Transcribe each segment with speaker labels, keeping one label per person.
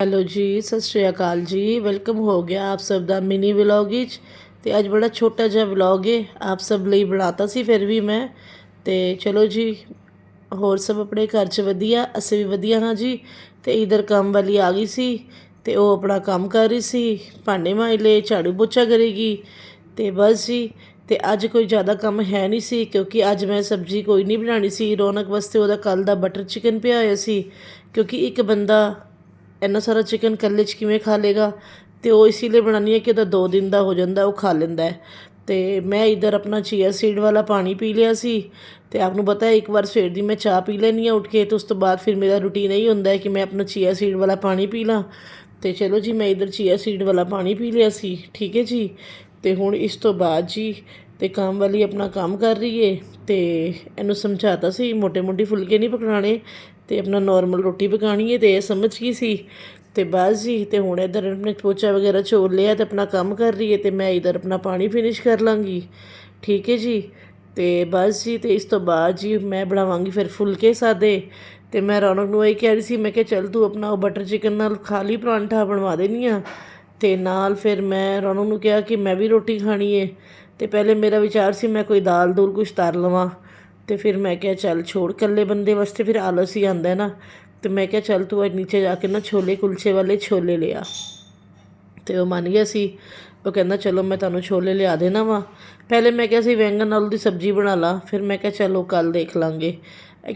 Speaker 1: Hello ਜੀ, ਸਤਿ ਸ਼੍ਰੀ ਅਕਾਲ ਜੀ। ਵੈਲਕਮ ਹੋ ਗਿਆ ਆਪ ਸਭ ਦਾ ਮਿਨੀ ਵਲੌਗ ਵਿੱਚ। ਤੇ ਅੱਜ ਬੜਾ ਛੋਟਾ ਜਿਹਾ ਵਲੌਗ ਹੈ ਆਪ ਸਭ ਲਈ ਬਣਾਤਾ ਸੀ ਫਿਰ ਵੀ ਮੈਂ। ਤੇ ਚਲੋ ਜੀ, ਹੋਰ ਸਭ ਆਪਣੇ ਘਰ 'ਚ ਵਧੀਆ? ਅਸੀਂ ਵੀ ਵਧੀਆ ਹਾਂ ਜੀ। ਤੇ ਇਧਰ ਕੰਮ ਵਾਲੀ ਆ ਗਈ ਸੀ। ਤੇ ਉਹ ਆਪਣਾ ਕੰਮ ਕਰ ਰਹੀ ਸੀ। ਭਾਂਡੇ ਮਾਂਜਲੇ ਝਾੜੂ ਪੋਚਾ ਕਰੇਗੀ। ਤੇ ਬਸ ਜੀ। ਤੇ ਅੱਜ ਕੋਈ ਜ਼ਿਆਦਾ ਕੰਮ ਹੈ ਨਹੀਂ ਸੀ ਕਿਉਂਕਿ ਅੱਜ ਮੈਂ ਸਬਜ਼ੀ ਕੋਈ ਨਹੀਂ ਬਣਾਣੀ ਸੀ। ਰੌਣਕ ਵਾਸਤੇ ਉਹਦਾ ਕੱਲ ਦਾ ਬਟਰ ਚਿਕਨ ਪਿਆ ਹੋਇਆ ਸੀ। ਕਿਉਂਕਿ ਇੱਕ ਬੰਦਾ ਇੰਨਾ ਸਾਰਾ ਚਿਕਨ ਇਕੱਲੇ 'ਚ ਕਿਵੇਂ ਖਾ ਲੇਗਾ ਅਤੇ ਉਹ ਇਸੀ ਲਈ ਬਣਾਉਂਦੀ ਹਾਂ ਕਿ ਉਹਦਾ ਦੋ ਦਿਨ ਦਾ ਹੋ ਜਾਂਦਾ, ਉਹ ਖਾ ਲੈਂਦਾ ਅਤੇ ਮੈਂ ਇੱਧਰ ਆਪਣਾ ਚੀਆ ਸੀਡ ਵਾਲਾ ਪਾਣੀ ਪੀ ਲਿਆ ਸੀ ਅਤੇ ਆਪ ਨੂੰ ਪਤਾ ਹੈ, ਇੱਕ ਵਾਰ ਸਵੇਰ ਦੀ ਮੈਂ ਚਾਹ ਪੀ ਲੈਂਦੀ ਹਾਂ ਉੱਠ ਕੇ ਅਤੇ ਉਸ ਤੋਂ ਬਾਅਦ ਫਿਰ ਮੇਰਾ ਰੁਟੀਨ ਇਹੀ ਹੁੰਦਾ ਹੈ ਕਿ ਮੈਂ ਆਪਣਾ ਚੀਆ ਸੀਡ ਵਾਲਾ ਪਾਣੀ ਪੀ ਲਾਂ। ਅਤੇ ਚਲੋ ਜੀ, ਮੈਂ ਇੱਧਰ ਚੀਆ ਸੀਡ ਵਾਲਾ ਪਾਣੀ ਪੀ ਲਿਆ ਸੀ, ਠੀਕ ਹੈ ਜੀ? ਅਤੇ ਹੁਣ ਇਸ ਤੋਂ ਬਾਅਦ ਜੀ ਤੇ ਕੰਮ ਵਾਲੀ ਆਪਣਾ ਕੰਮ ਕਰ ਰਹੀ ਏ ਤੇ ਇਹਨੂੰ ਸਮਝਾਤਾ ਸੀ ਮੋٹے ਮੋਟੀ ਫੁਲਕੇ ਨਹੀਂ ਪਕੜਾਣੇ ਤੇ ਆਪਣਾ ਨਾਰਮਲ ਰੋਟੀ ਪਕਾਣੀ ਹੈ ਤੇ ਇਹ ਸਮਝ ਗਈ ਸੀ। ਤੇ ਬਸ ਜੀ, ਤੇ ਹੁਣ ਇਧਰ ਆਪਣੇ ਪੋਚਾ ਵਗੈਰਾ ਝੋਲ ਲਿਆ ਤੇ ਆਪਣਾ ਕੰਮ ਕਰ ਰਹੀ ਹੈ ਤੇ ਮੈਂ ਇਧਰ ਆਪਣਾ ਪਾਣੀ ਫਿਨਿਸ਼ ਕਰ ਲਾਂਗੀ। ਠੀਕ ਹੈ ਜੀ? ਤੇ ਬਸ ਜੀ, ਤੇ ਇਸ ਤੋਂ ਬਾਅਦ ਜੀ ਮੈਂ ਬਣਾਵਾਂਗੀ ਫਿਰ ਫੁਲਕੇ ਸਾਦੇ। ਤੇ ਮੈਂ ਰੌਣਕ ਨੂੰ ਇਹ ਕਹਿ ਰਹੀ ਸੀ, ਮੈਂ ਕਿਹਾ ਚੱਲ ਤੂੰ ਆਪਣਾ ਉਹ ਬਟਰ ਚਿਕਨ ਨਾਲ ਖਾਲੀ ਪਰਾਂਠਾ ਬਣਵਾ ਦੇਣੀ ਆ। ਤੇ ਨਾਲ ਫਿਰ ਮੈਂ ਰੌਣਕ ਨੂੰ ਕਿਹਾ ਕਿ ਮੈਂ ਵੀ ਰੋਟੀ ਖਾਣੀ ਏ ਤੇ ਪਹਿਲੇ ਮੇਰਾ ਵਿਚਾਰ ਸੀ, ਮੈਂ ਕੋਈ ਦਾਲ ਦੂਲ ਕੁਛ ਤਰ ਲਵਾਂ। ਤੇ ਫਿਰ ਮੈਂ ਕਿਹਾ, ਚੱਲ ਛੋੜ, ਇਕੱਲੇ ਬੰਦੇ ਵਾਸਤੇ ਫਿਰ ਆਲਸ ਹੀ ਆਂਦਾ ਨਾ। ਤੇ ਮੈਂ ਕਿਹਾ, ਚੱਲ ਤੂੰ ਅੱਜ ਨੀਚੇ ਜਾ ਕੇ ਨਾ ਛੋਲੇ ਕੁਲਚੇ ਵਾਲੇ ਛੋਲੇ ਲਿਆ। ਤੇ ਉਹ ਮੰਨ ਗਿਆ ਸੀ। ਉਹ ਕਹਿੰਦਾ, ਚਲੋ ਮੈਂ ਤੁਹਾਨੂੰ ਛੋਲੇ ਲਿਆ ਦੇਣਾ ਵਾ। ਪਹਿਲੇ ਮੈਂ ਕਿਹਾ ਸੀ ਵੈਂਗਣ ਆਲੂ ਦੀ ਸਬਜ਼ੀ ਬਣਾ ਲਾ। ਫਿਰ ਮੈਂ ਕਿਹਾ, ਚਲੋ ਕੱਲ ਦੇਖ ਲਾਂਗੇ।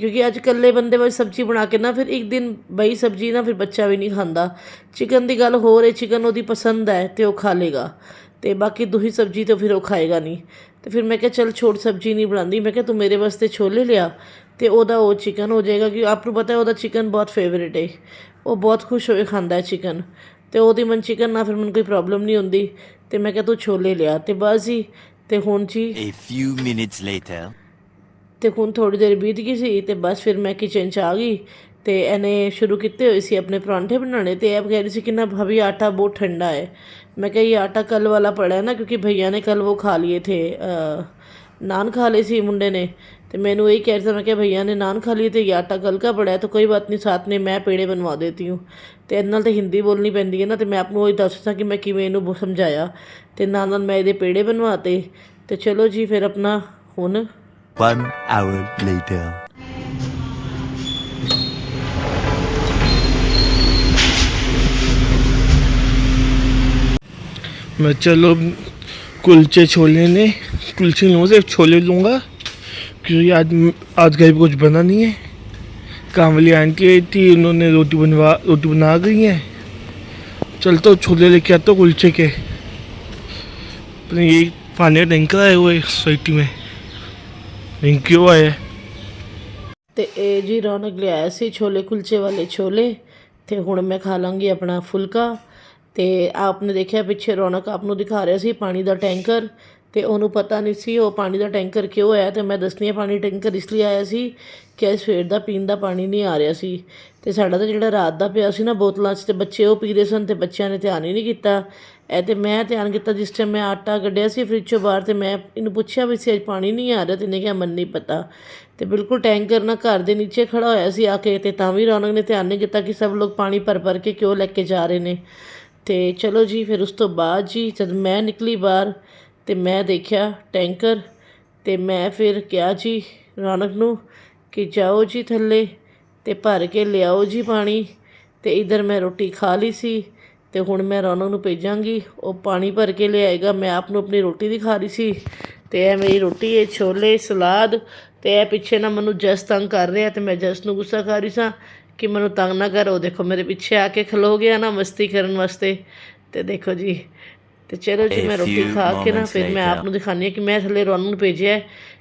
Speaker 1: ਕਿਉਂਕਿ ਅੱਜ ਇਕੱਲੇ ਬੰਦੇ ਵਾਲੀ ਸਬਜ਼ੀ ਬਣਾ ਕੇ ਨਾ, ਫਿਰ ਇੱਕ ਦਿਨ ਬਈ ਸਬਜ਼ੀ ਨਾ, ਫਿਰ ਬੱਚਾ ਵੀ ਨਹੀਂ ਖਾਂਦਾ। ਚਿਕਨ ਦੀ ਗੱਲ ਹੋਰ ਹੈ, ਚਿਕਨ ਉਹਦੀ ਪਸੰਦ ਹੈ ਤੇ ਉਹ ਖਾ ਲੇਗਾ। ਤੇ ਬਾਕੀ ਦੂਹੀ ਸਬਜ਼ੀ ਤਾਂ ਫਿਰ ਉਹ ਖਾਏਗਾ ਨਹੀਂ। ਤੇ ਫਿਰ ਮੈਂ ਕਿਹਾ ਚੱਲ ਛੋਟ ਸਬਜ਼ੀ ਨਹੀਂ ਬਣਾਉਂਦੀ। ਮੈਂ ਕਿਹਾ ਤੂੰ ਮੇਰੇ ਵਾਸਤੇ ਛੋਲੇ ਲਿਆ ਤੇ ਉਹਦਾ ਉਹ ਚਿਕਨ ਹੋ ਜਾਏਗਾ ਕਿ ਆਪ ਨੂੰ ਪਤਾ ਹੈ ਉਹਦਾ ਚਿਕਨ ਬਹੁਤ ਫੇਵਰੇਟ ਹੈ ਉਹ ਬਹੁਤ ਖੁਸ਼ ਹੋ ਕੇ ਖਾਂਦਾ ਹੈ ਚਿਕਨ ਤੇ ਉਹਦੀ ਮਨ ਚਿਕਨ ਨਾਲ ਫਿਰ ਮੈਨੂੰ ਕੋਈ ਪ੍ਰੋਬਲਮ ਨਹੀਂ ਹੁੰਦੀ। ਤੇ ਮੈਂ ਕਿਹਾ ਤੂੰ ਛੋਲੇ ਲਿਆ। ਤੇ ਬਸ ਜੀ ਤੇ ਹੁਣ ਜੀ
Speaker 2: A few minutes later.
Speaker 1: ਤੇ ਹੁਣ ਥੋੜੀ ਦੇਰ ਬੀਤ ਗਈ ਸੀ ਤੇ ਬਸ ਫਿਰ ਮੈਂ ਕਿਚਨ 'ਚ ਆ ਗਈ। ਤੇ ਇਹਨੇ ਸ਼ੁਰੂ ਕੀਤੇ ਹੋਏ ਸੀ ਆਪਣੇ ਪਰਾਂਠੇ ਬਣਾਉਣੇ ਤੇ ਇਹ ਕਹਿ ਰਹੀ ਸੀ ਕਿ ਨਾ ਭਾਬੀ ਆਟਾ ਬਹੁਤ ਠੰਡਾ ਹੈ। ਮੈਂ ਕਿਹਾ, ਇਹ ਆਟਾ ਕੱਲ ਵਾਲਾ ਪੜਾ ਹੈ ਨਾ ਕਿਉਂਕਿ ਭਈਆ ਨੇ ਕੱਲ ਉਹ ਖਾ ਲਿਏ ਥੇ ਨਾਨ ਖਾ ਲਏ ਸੀ ਮੁੰਡੇ ਨੇ। ਤੇ ਮੈਨੂੰ यही ਕਹਿ ਰਿਹਾ ਮੈਂ ਕਿਹਾ, ਭਈਆ ਨੇ ਨਾਨ ਖਾ ਲਈ ਤੇ ਇਹ ਆਟਾ ਕੱਲ ਕਾ ਪੜਾ ਹੈ ਤਾਂ ਕੋਈ ਬਾਤ ਨਹੀਂ, ਸਾਥ ਨੇ ਮੈਂ ਪੇੜੇ ਬਣਵਾ ਦੇਤੀ ਹੂੰ। ਤੇ ਇਹਨਾਂ ਨਾਲ ਤਾਂ ਹਿੰਦੀ ਬੋਲਣੀ ਪੈਂਦੀ ਹੈ ਨਾ, ਤੇ ਮੈਂ ਆਪ ਨੂੰ ਇਹ ਦੱਸਦਾ ਕਿ ਮੈਂ ਕਿਵੇਂ ਇਹਨੂੰ ਸਮਝਾਇਆ। ਤੇ ਨਾਲ ਨਾਲ ਮੈਂ ਇਹਦੇ ਪੇੜੇ ਬਣਵਾਤੇ। ਤੇ ਚਲੋ ਜੀ, ਫਿਰ ਆਪਣਾ ਹੁਣ
Speaker 2: 1 hour later
Speaker 3: मैं चलो कुलचे छोले ने कुलचे लूँगा सिर्फ छोले लूँगा क्योंकि आज आज घर पे कुछ बना नहीं है कांवली आंटी आई थी उन्होंने रोटी बनवा रोटी बना गई है चलता हूँ छोले लेके आता हूँ कुलचे के अपने ये पानी का टैंकर आए हुए सोसाइटी में थैंक यू आए
Speaker 1: ਤੇ ਇਹ ਜੀ ਰੌਣਕ ਲਿਆਇਆ ਸੀ ਛੋਲੇ ਕੁਲਚੇ ਵਾਲੇ ਛੋਲੇ ਤੇ ਹੁਣ ਮੈਂ ਖਾ ਲਾਂਗੀ ਆਪਣਾ ਫੁਲਕਾ ਤੇ ਆਪਨੇ ਦੇਖਿਆ ਪਿੱਛੇ ਰੌਣਕ ਆਪ ਨੂੰ ਦਿਖਾ ਰਿਹਾ ਸੀ ਪਾਣੀ ਦਾ ਟੈਂਕਰ ਤੇ ਉਹਨੂੰ ਪਤਾ ਨਹੀਂ ਸੀ ਉਹ ਪਾਣੀ ਦਾ ਟੈਂਕਰ ਕਿਉਂ ਆਇਆ ਤੇ ਮੈਂ ਦੱਸਣੀ ਆ ਪਾਣੀ ਟੈਂਕਰ ਇਸ ਲਈ ਆਇਆ ਸੀ ਕਿ ਅੱਜ ਸਵੇਰ ਦਾ ਪੀਣ ਦਾ ਪਾਣੀ ਨਹੀਂ ਆ ਰਿਹਾ ਸੀ। ਤੇ ਸਾਡਾ ਤਾਂ ਜਿਹੜਾ ਰਾਤ ਦਾ ਪਿਆ ਸੀ ਨਾ ਬੋਤਲਾਂ 'ਚ ਤੇ ਬੱਚੇ ਉਹ ਪੀ ਰਹੇ ਸਨ ਤੇ ਬੱਚਿਆਂ ਨੇ ਧਿਆਨ ਹੀ ਨਹੀਂ ਕੀਤਾ। ਇਹ ਤੇ ਮੈਂ ਧਿਆਨ ਕੀਤਾ ਜਿਸ ਟਾਈਮ ਮੈਂ ਆਟਾ ਕੱਢਿਆ ਸੀ ਫ੍ਰਿਜ ਚੋਂ ਬਾਹਰ ਤੇ ਮੈਂ ਇਹਨੂੰ ਪੁੱਛਿਆ ਵੀ ਸੀ, ਅੱਜ ਪਾਣੀ ਨਹੀਂ ਆ ਰਿਹਾ ਤੇ ਇਹਨੇ ਕਿਹਾ, ਮਨ ਨਹੀਂ ਪਤਾ। ਤੇ ਬਿਲਕੁਲ ਟੈਂਕਰ ਨਾ ਘਰ ਦੇ ਨੀਚੇ ਖੜਾ ਹੋਇਆ ਸੀ ਆ ਕੇ ਤੇ ਤਾਂ ਵੀ ਰੌਣਕ ਨੇ, ਧਿਆਨ ਨਹੀਂ ਕੀਤਾ ਕਿ ਸਭ ਲੋਕ ਪਾਣੀ ਭਰ ਭਰ ਕੇ ਕਿਉਂ ਲੈ ਕੇ ਜਾ ਰਹੇ ਨੇ। ਅਤੇ ਚਲੋ ਜੀ, ਫਿਰ ਉਸ ਤੋਂ ਬਾਅਦ ਜੀ ਜਦ ਮੈਂ ਨਿਕਲੀ ਬਾਹਰ ਤੇ ਮੈਂ ਦੇਖਿਆ ਟੈਂਕਰ ਅਤੇ ਮੈਂ ਫਿਰ ਕਿਹਾ ਜੀ ਰੌਣਕ ਨੂੰ ਕਿ ਜਾਓ ਜੀ ਥੱਲੇ ਅਤੇ ਭਰ ਕੇ ਲਿਆਓ ਜੀ ਪਾਣੀ ਅਤੇ ਇੱਧਰ ਮੈਂ ਰੋਟੀ ਖਾ ਲਈ ਸੀ ਅਤੇ ਹੁਣ ਮੈਂ ਰੌਣਕ ਨੂੰ ਭੇਜਾਂਗੀ। ਉਹ ਪਾਣੀ ਭਰ ਕੇ ਲਿਆਏਗਾ, ਮੈਂ ਆਪ ਨੂੰ ਆਪਣੀ ਰੋਟੀ ਦਿਖਾ ਰਹੀ ਸੀ ਅਤੇ ਇਹ ਮੇਰੀ ਰੋਟੀ ਹੈ ਛੋਲੇ, ਸਲਾਦ ਅਤੇ ਇਹ ਪਿੱਛੇ ਨਾ ਮੈਨੂੰ ਜਸ ਤੰਗ ਕਰ ਰਿਹਾ ਅਤੇ ਮੈਂ ਜਸ ਨੂੰ ਗੁੱਸਾ ਕਰ ਰਹੀ ਸਾਂ ਕਿ ਮੈਨੂੰ ਤੰਗ ਨਾ ਕਰ। ਦੇਖੋ ਮੇਰੇ ਪਿੱਛੇ ਆ ਕੇ ਖਲੋ ਗਿਆ ਨਾ ਮਸਤੀ ਕਰਨ ਵਾਸਤੇ। ਤੇ ਦੇਖੋ ਜੀ ਤੇ ਚਲੋ ਜੀ ਮੈਂ ਰੋਟੀ ਖਾ ਕੇ ਨਾ ਫਿਰ ਮੈਂ ਆਪ. ਨੂੰ ਦਿਖਾਉਂਦੀ ਹਾਂ ਕਿ ਮੈਂ ਥੱਲੇ ਰੌਣਕ ਨੂੰ ਭੇਜਿਆ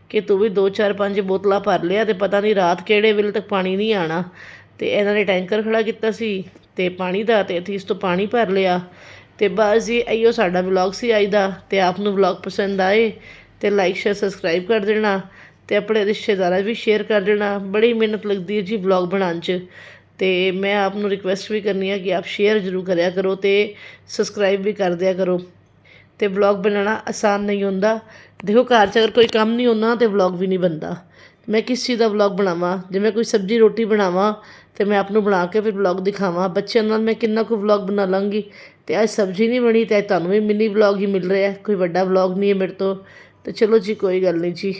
Speaker 1: ਕਿ ਤੂੰ ਵੀ 2 4 5 ਬੋਤਲਾਂ ਭਰ ਲਿਆ ਤੇ ਪਤਾ ਨਹੀਂ ਰਾਤ ਕਿਹੜੇ ਵੇਲੇ ਤੱਕ ਪਾਣੀ ਨਹੀਂ ਆਣਾ। ਤੇ ਇਹਨਾਂ ਨੇ ਟੈਂਕਰ ਖੜਾ ਕੀਤਾ ਸੀ ਤੇ ਪਾਣੀ ਦਾ ਤੇ ਅਸੀਂ ਇਸ ਤੋਂ ਪਾਣੀ ਭਰ ਲਿਆ। ਤੇ ਬਸ ਜੀ ਇਹੋ ਸਾਡਾ ਵਲੌਗ ਸੀ ਅੱਜ ਦਾ। ਤੇ ਆਪ ਨੂੰ ਵਲੌਗ ਪਸੰਦ ਆਏ ਤੇ ਲਾਈਕ ਸ਼ੇਅਰ ਸਬਸਕ੍ਰਾਈਬ ਕਰ ਦੇਣਾ। ਅਤੇ ਆਪਣੇ ਰਿਸ਼ਤੇਦਾਰਾਂ ਵੀ ਸ਼ੇਅਰ ਕਰ ਦੇਣਾ। ਬੜੀ ਮਿਹਨਤ ਲੱਗਦੀ ਹੈ ਜੀ ਵਲੋਗ ਬਣਾਉਣ 'ਚ। ਅਤੇ ਮੈਂ ਆਪ ਨੂੰ ਰਿਕੁਐਸਟ ਵੀ ਕਰਨੀ ਹੈ ਕਿ ਆਪ ਸ਼ੇਅਰ ਜ਼ਰੂਰ ਕਰਿਆ ਕਰੋ ਅਤੇ ਸਬਸਕ੍ਰਾਈਬ ਵੀ ਕਰ ਦਿਆ ਕਰੋ। ਅਤੇ ਵਲੋਗ ਬਣਾਉਣਾ ਆਸਾਨ ਨਹੀਂ ਹੁੰਦਾ। ਦੇਖੋ ਘਰ 'ਚ ਅਗਰ ਕੋਈ ਕੰਮ ਨਹੀਂ ਹੁੰਦਾ ਤਾਂ ਵਲੋਗ ਵੀ ਨਹੀਂ ਬਣਦਾ। ਮੈਂ ਕਿਸ ਚੀਜ਼ ਦਾ ਵਲੌਗ ਬਣਾਵਾਂ? ਜੇ ਮੈਂ ਕੋਈ ਸਬਜ਼ੀ ਰੋਟੀ ਬਣਾਵਾਂ ਤੇ ਮੈਂ ਆਪ ਨੂੰ ਬਣਾ ਕੇ ਫਿਰ ਵਲੌਗ ਦਿਖਾਵਾਂ। ਬੱਚਿਆਂ ਨਾਲ ਮੈਂ ਕਿੰਨਾ ਕੁ ਵਲੌਗ ਬਣਾ ਲਾਂਗੀ ਤੇ ਅੱਜ ਸਬਜ਼ੀ ਨਹੀਂ ਬਣੀ ਤੇ ਅੱਜ ਤੁਹਾਨੂੰ ਵੀ ਮਿੰਨੀ ਵਲੌਗ ਹੀ ਮਿਲ ਰਿਹਾ। ਕੋਈ ਵੱਡਾ ਵਲੌਗ ਨਹੀਂ ਹੈ ਮੇਰੇ ਤੋਂ। ਤੇ ਚਲੋ ਜੀ, ਕੋਈ ਗੱਲ ਨਹੀਂ ਜੀ।